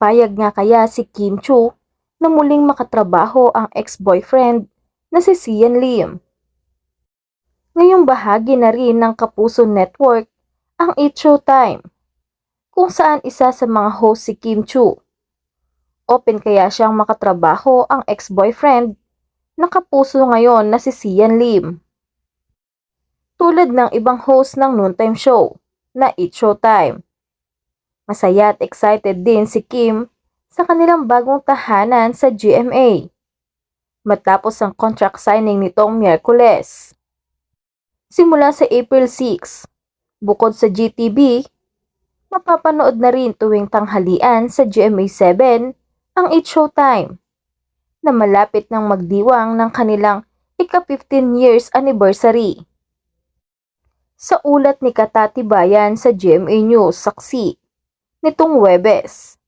Payag nga kaya si Kim Chu na muling makatrabaho ang ex-boyfriend na si Sian Lim. Ngayong bahagi na rin ng Kapuso Network ang It Showtime, kung saan isa sa mga host si Kim Chu. Open kaya siyang makatrabaho ang ex-boyfriend na kapuso ngayon na si Sian Lim. Tulad ng ibang host ng noontime show na It Showtime. Masaya at excited din si Kim sa kanilang bagong tahanan sa GMA. Matapos ang contract signing nitong Miyerkules. Simula sa April 6, bukod sa GTV, mapapanood na rin tuwing tanghalian sa GMA7 ang It Showtime na malapit ng magdiwang ng kanilang ika-15 years anniversary. Sa ulat ni Katati Bayan sa GMA News Saksi nitong Webes,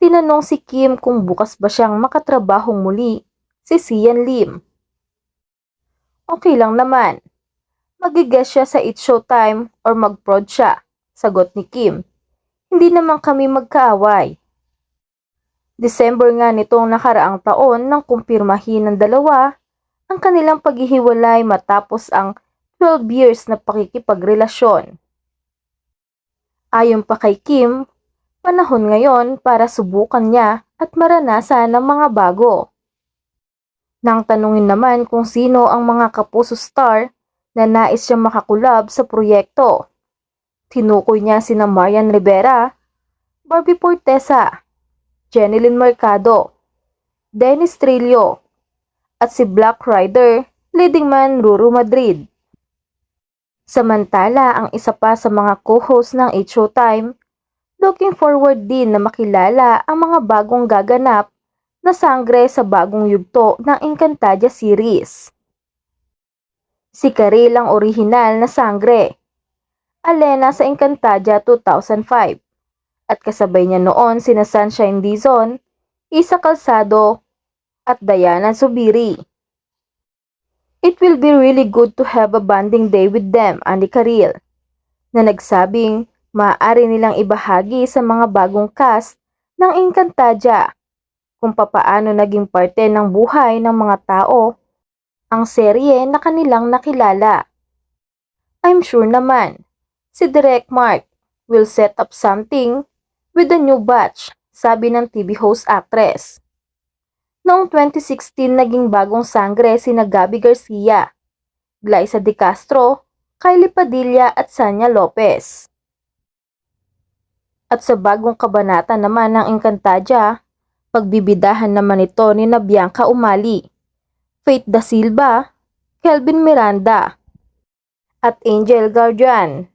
tinanong si Kim kung bukas ba siyang makatrabahong muli si Sian Lim. Okay lang naman. Magigas siya sa It Showtime or mag-prod siya, sagot ni Kim. Hindi naman kami magkaaway. December nga nitong nakaraang taon nang kumpirmahin ng dalawa ang kanilang paghihiwalay matapos ang 12 years na pakikipagrelasyon. Ayon pa kay Kim, panahon ngayon para subukan niya at maranasan ng mga bago. Nang tanungin naman kung sino ang mga kapuso star na nais siyang makakulab sa proyekto, tinukoy niya sina Marian Rivera, Barbie Portesa, Jenilyn Mercado, Dennis Trillo, at si Black Rider, leading man Ruru Madrid. Samantala, ang isa pa sa mga co-host ng It Showtime, looking forward din na makilala ang mga bagong gaganap na sangre sa bagong yugto ng Encantadia series. Si Karil ang orihinal na sangre, Alena sa Encantadia 2005, at kasabay niya noon sina Sunshine Dizon, Isa Calzado, at Diana Subiri. It will be really good to have a bonding day with them, ani Karil, na nagsabing maaari nilang ibahagi sa mga bagong cast ng Encantadia kung papaano naging parte ng buhay ng mga tao ang serye na kanilang nakilala. I'm sure naman, si Direk Mark will set up something with the new batch, sabi ng TV host actress. Noong 2016 naging bagong sangre sina Gabi Garcia, Glyza De Castro, Kylie Padilla at Sanya Lopez. At sa bagong kabanata naman ng Encantadia, pagbibidahan naman ito ni na Bianca Umali, Faith Da Silva, Kelvin Miranda, at Angel Guardian.